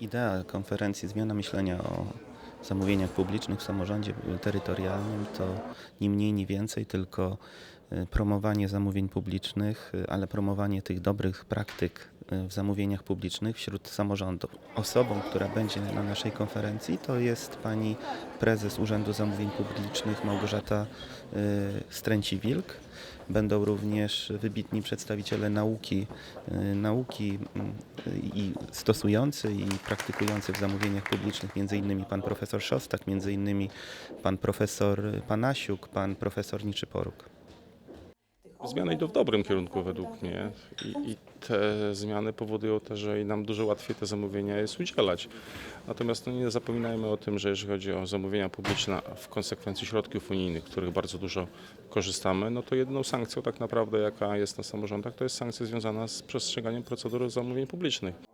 Idea konferencji Zmiana myślenia o zamówieniach publicznych w samorządzie terytorialnym to ni mniej, ni więcej, tylko y, promowanie zamówień publicznych, y, ale promowanie tych dobrych praktyk w zamówieniach publicznych wśród samorządów. Osobą, która będzie na naszej konferencji to jest pani prezes Urzędu Zamówień Publicznych Małgorzata y, Stręci-Wilk. Będą również wybitni przedstawiciele nauki, y, nauki mm, i stosujący i praktykujący w zamówieniach publicznych, między innymi pan profesor Szostak, między innymi pan profesor Panasiuk, pan profesor Niczyporuk. Zmiany idą w dobrym kierunku według mnie i, i te zmiany powodują też, że nam dużo łatwiej te zamówienia jest udzielać. Natomiast no nie zapominajmy o tym, że jeżeli chodzi o zamówienia publiczne, a w konsekwencji środków unijnych, których bardzo dużo korzystamy, no to jedyną sankcją tak naprawdę, jaka jest na samorządach, to jest sankcja związana z przestrzeganiem procedury zamówień publicznych.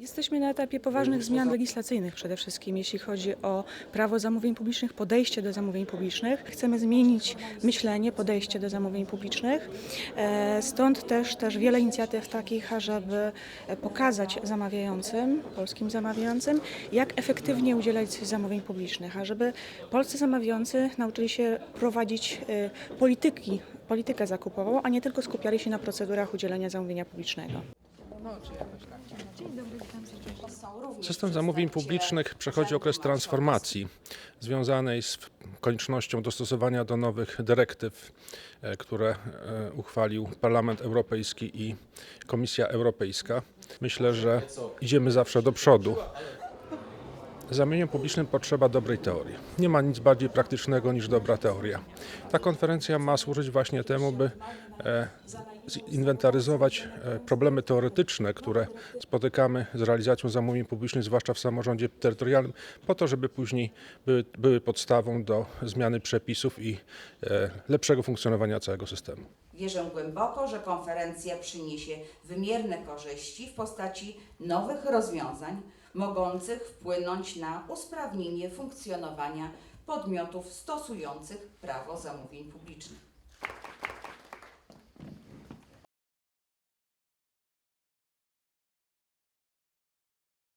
Jesteśmy na etapie poważnych zmian legislacyjnych przede wszystkim, jeśli chodzi o prawo zamówień publicznych, podejście do zamówień publicznych. Chcemy zmienić myślenie, podejście do zamówień publicznych. E, Stąd też, też wiele inicjatyw takich, ażeby pokazać zamawiającym, polskim zamawiającym, jak efektywnie udzielać zamówień publicznych, ażeby polscy zamawiający nauczyli się prowadzić e, polityki, politykę zakupową, a nie tylko skupiali się na procedurach udzielenia zamówienia publicznego. System zamówień publicznych przechodzi okres transformacji związanej z koniecznością dostosowania do nowych dyrektyw, e, które e, uchwalił Parlament Europejski i Komisja Europejska. Myślę, że idziemy zawsze do przodu. Zamówieniom publicznym potrzeba dobrej teorii. Nie ma nic bardziej praktycznego niż dobra teoria. Ta konferencja ma służyć właśnie temu, by e, zinwentaryzować e, problemy teoretyczne, które spotykamy z realizacją zamówień publicznych, zwłaszcza w samorządzie terytorialnym, po to, żeby później były, były podstawą do zmiany przepisów i e, lepszego funkcjonowania całego systemu. Wierzę głęboko, że konferencja przyniesie wymierne korzyści w postaci nowych rozwiązań mogących wpłynąć na usprawnienie funkcjonowania podmiotów stosujących prawo zamówień publicznych.